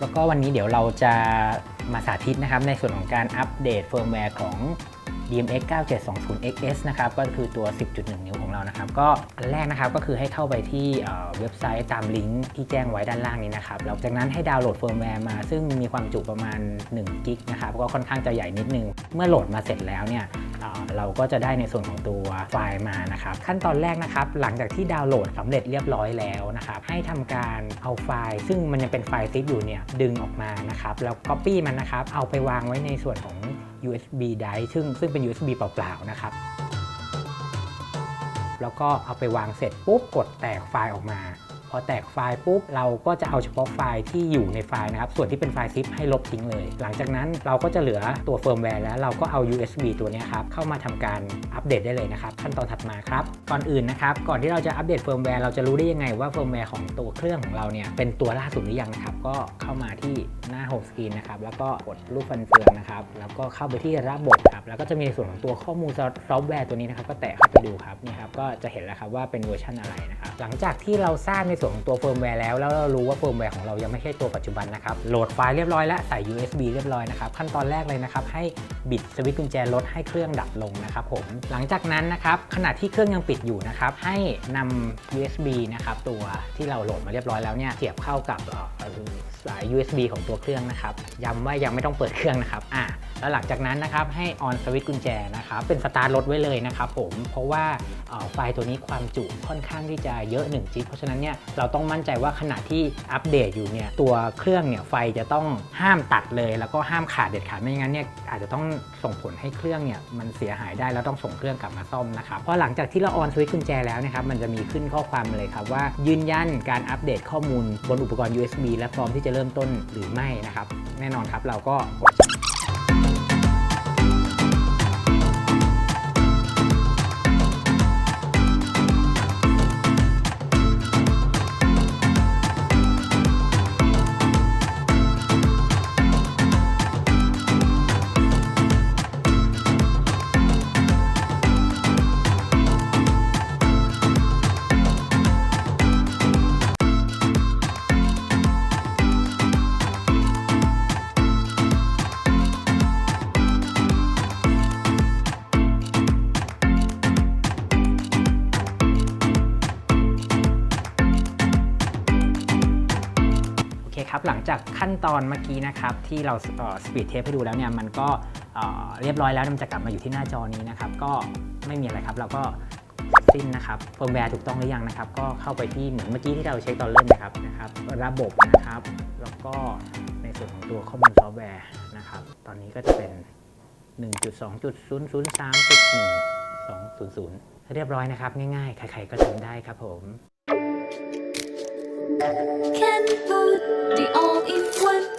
แล้วก็วันนี้เดี๋ยวเราจะมาสาธิตนะครับในส่วนของการอัปเดตเฟิร์มแวร์ของ DMX 9720XS นะครับก็คือตัว 10.1 นิ้วของเรานะครับก็อันแรกนะครับก็คือให้เข้าไปที่เว็บไซต์ตามลิงก์ที่แจ้งไว้ด้านล่างนี้นะครับแล้วจากนั้นให้ดาวน์โหลดเฟิร์มแวร์มา ซึ่งมีความจุประมาณ1กิกนะครับก็ค่อนข้างจะใหญ่นิดนึง เมื่อโหลดมาเสร็จแล้วเนี่ยเราก็จะได้ในส่วนของตัวไฟล์มานะครับขั้นตอนแรกนะครับหลังจากที่ดาวน์โหลดสำเร็จเรียบร้อยแล้วนะครับให้ทำการเอาไฟล์ ซึ่งมันยังเป็นไฟล์ซิปอยู่เนี่ยดึงออกมานะครับแล้ว Copy มันนะครับเอาไปวางไว้ในส่วนของ USB drive ซึ่งซึ่งเป็น USB เปล่าๆนะครับ แล้วก็เอาไปวางเสร็จปุ๊บกดแตกไฟล์ออกมา พอแตกไฟล์ปุ๊บเราก็จะเอาเฉพาะไฟล์ที่อยู่ในไฟล์นะครับ ส่วนที่เป็นไฟล์ซิปให้ลบทิ้งเลย หลังจากนั้นเราก็จะเหลือตัวเฟิร์มแวร์แล้วเราก็เอา USB ตัวนี้ครับเข้ามาทำการอัปเดตได้เลยนะครับ ขั้นตอนถัดมาครับ ก่อนอื่นนะครับ ก่อนที่เราจะอัปเดตเฟิร์มแวร์เราจะรู้ได้ยังไงว่าเฟิร์มแวร์ของตัวเครื่องของเราเนี่ยเป็นตัวล่าสุดหรือยังนะครับ ก็เข้ามาที่หน้าโฮมสกรีนนะครับแล้วก็กดรูปฟันเฟืองนะครับแล้วก็เข้าไปที่ระบบครับแล้วก็จะมีส่วนของตัวข้อมูลซอฟต์แวร์ตัวนี้นะครับก็แตะเข้าไปดูครับนี่ครับก็จะเห็นแล้วครับว่าเป็นเวอร์ชันอะไรนะครับหลังจากที่เราทราบในส่วนของตัวเฟิร์มแวร์แล้ว แล้วเรารู้ว่าเฟิร์มแวร์ของเรายังไม่ใช่ตัวปัจจุบันนะครับ โหลดไฟล์เรียบร้อยแล้วใส่ USB เรียบร้อยนะครับ ขั้นตอนแรกเลยนะครับ ให้บิดสวิตช์กุญแจรถให้เครื่องดับลงนะครับผม หลังจากนั้นนะครับขณะที่เครื่องยังปิดอยู่นะครับ ให้นำ USB นะครับตัวที่เราโหลดมาเรียบร้อยแล้วเนี่ยเสียบเข้ากับสาย USB ของตัวเครื่องนะครับ ย้ำว่ายังไม่ต้องเปิดเครื่องนะครับ อ่า แล้วหลังจากนั้นนะครับให้ on สวิตช์กุญแจนะครับ เป็นสตาร์ทรถไว้เลยนะครับผม เพราะว่าไฟล์ตัวนี้ความจุค่อนข้างที่จะเยอะ1จิกเพราะฉะนั้นเนี่ยเราต้องมั่นใจว่าขณะที่อัปเดตอยู่เนี่ยตัวเครื่องเนี่ยไฟจะต้องห้ามตัดเลย แล้วก็ห้ามขาดเด็ดขาดไม่งั้นเนี่ยอาจจะต้องส่งผลให้เครื่องเนี่ยมันเสียหายได้แล้วต้องส่งเครื่องกลับมาซ่อมนะครับเพราะหลังจากที่เราออนสวิตช์กุญแจแล้วนะครับมันจะมีขึ้นข้อความเลยครับว่า ยืนยันการอัปเดตข้อมูลบนอุปกรณ์ USB และพร้อมที่จะเริ่มต้นหรือไม่นะครับแน่นอนครับเราก็กด ครับหลังจากขั้นตอนเมื่อกี้นะครับที่เราสปีดเทปให้ดูแล้วเนี่ยมันก็เรียบร้อยแล้วมันจะกลับมาอยู่ที่หน้าจอนี้นะครับก็ไม่มีอะไรครับเราก็สิ้นนะครับเฟิร์มแวร์ถูกต้องหรือยังนะครับ ก็เข้าไปที่เหมือนเมื่อกี้ที่เราเช็คตอนเริ่มนะครับนะครับ ระบบนะครับ แล้วก็ในส่วนของตัวข้อมูลซอฟต์แวร์นะครับ ตอนนี้ก็จะเป็น 1.2.003.1.200 เรียบร้อยนะครับ ง่ายๆ ใครๆก็ทำได้ครับผม Can put the all in one